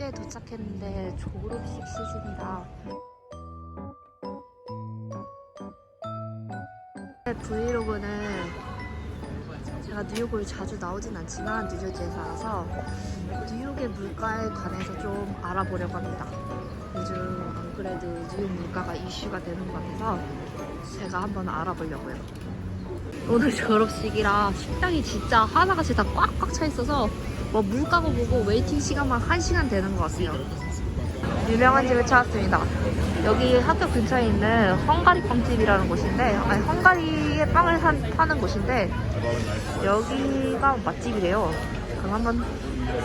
늦게 도착했는데 졸업식 시즌이라 브이로그는 제가 뉴욕을 자주 나오진 않지만 뉴저지에 살아서 뉴욕의 물가에 관해서 좀 알아보려고 합니다. 요즘 안 그래도 뉴욕 물가가 이슈가 되는 것 같아서 제가 한번 알아보려고요. 오늘 졸업식이라 식당이 진짜 하나같이 다 꽉꽉 차 있어서 뭐 물가고 뭐고 웨이팅 시간만 1시간 되는 것 같아요. 유명한 집을 찾았습니다. 여기 학교 근처에 있는 헝가리 빵집이라는 곳인데, 아니 헝가리의 빵을 산, 파는 곳인데 여기가 맛집이래요. 그럼 한번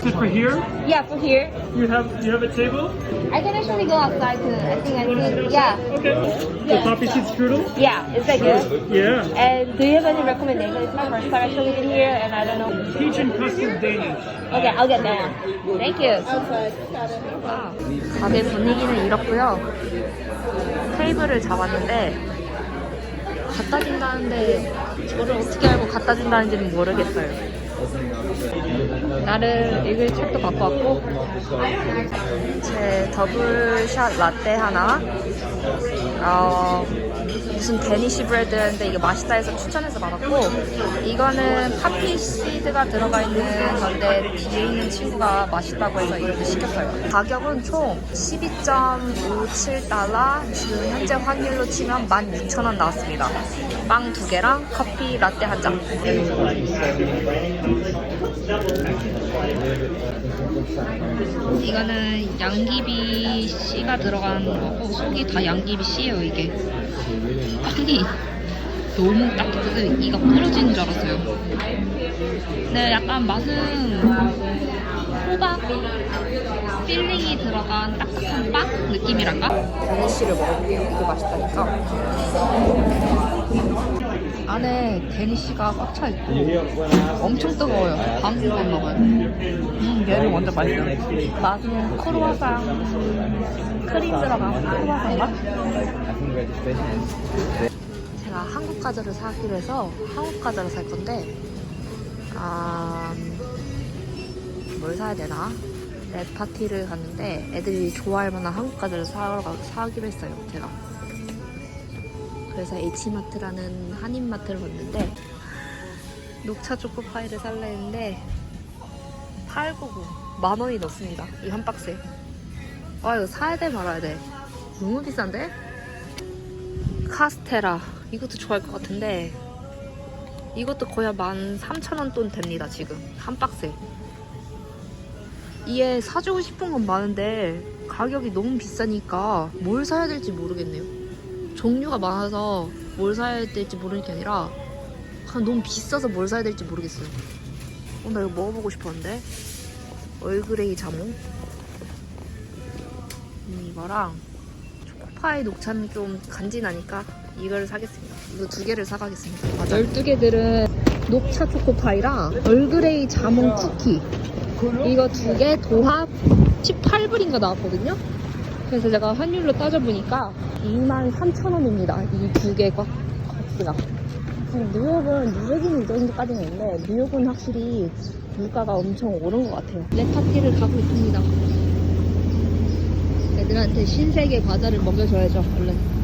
Is for here? Yeah, from here. You have you have a table? I can actually go outside to, I think I need, yeah. Okay. The coffee cheese strudel? Yeah, is that good? Yeah. And do you have any recommendations? It's my first time actually in here and I don't know. Peach and custard Danish. Okay, I'll get that. Thank you. 가게 분위기는 이렇고요. 테이블을 잡았는데 갖다 준다는데 저를 어떻게 알고 갖다 준다는지는 모르겠어요. 나를 읽을 책도 갖고 왔고 제 더블샷 라떼 하나 어, 무슨 데니시 브레드인데 이게 맛있다 해서 추천해서 받았고 이거는 카피 시드가 들어가 있는 건데 뒤에 있는 친구가 맛있다고 해서 이렇게 시켰어요. 가격은 총 12.57달러 지금 현재 환율로 치면 16,000원 나왔습니다. 빵 두 개랑 커피 라떼 한 잔 이거는 양귀비 씨가 들어간 거고 속이 다 양귀비 씨예요 이게 빵이 너무 딱딱해서 이가 부러지는 줄 알았어요. 근데 약간 맛은 호박 필링이 들어간 딱딱한 빵 느낌이랄까? 데니쉬를 먹어볼게요. 이게 맛있다니까. 안에 데니쉬가 꽉 차 있고 엄청 뜨거워요. 방금만 먹어요. 음 얘는 완전 맛있어요 맛은 크로와상 크림 들어간 크로와상 맛? 제가 한국 과자를 사기로 해서 한국 과자를 살 건데 아... 뭘 사야 되나? 랩 파티를 갔는데 애들이 좋아할 만한 한국 과자를 사러 가, 사기로 했어요 제가 그래서 H마트라는 한인마트를 갔는데 녹차 초코파이를 살라 했는데 899 만 원이 넘습니다 이 한 박스에. 아 이거 사야 돼 말아야 돼. 너무 비싼데? 카스테라. 이것도 좋아할 것 같은데 이것도 거의 한 13,000원 돈 됩니다 지금. 한 박스에. 이에 사주고 싶은 건 많은데 가격이 너무 비싸니까 뭘 사야 될지 모르겠네요 종류가 많아서 뭘 사야 될지 모르는 게 아니라 그냥 너무 비싸서 뭘 사야 될지 모르겠어요. 어, 나 이거 먹어보고 싶었는데. 얼그레이 자몽? 음, 이거랑 초코파이 녹차는 좀 간지나니까 이걸 사겠습니다. 이거 두 개를 사가겠습니다. 맞아. 12개들은 녹차 초코파이랑 얼그레이 자몽 쿠키. 이거 두 개 도합 18불인가 나왔거든요 그래서 제가 환율로 따져보니까 23,000원입니다. 이 두개 값스가. 뉴욕은 뉴욕이면 이 정도까지는 있는데 뉴욕은 확실히 물가가 엄청 오른 것 같아요. 랩파티를 가고 있습니다. 애들한테 신세계 과자를 먹여줘야죠, 얼른.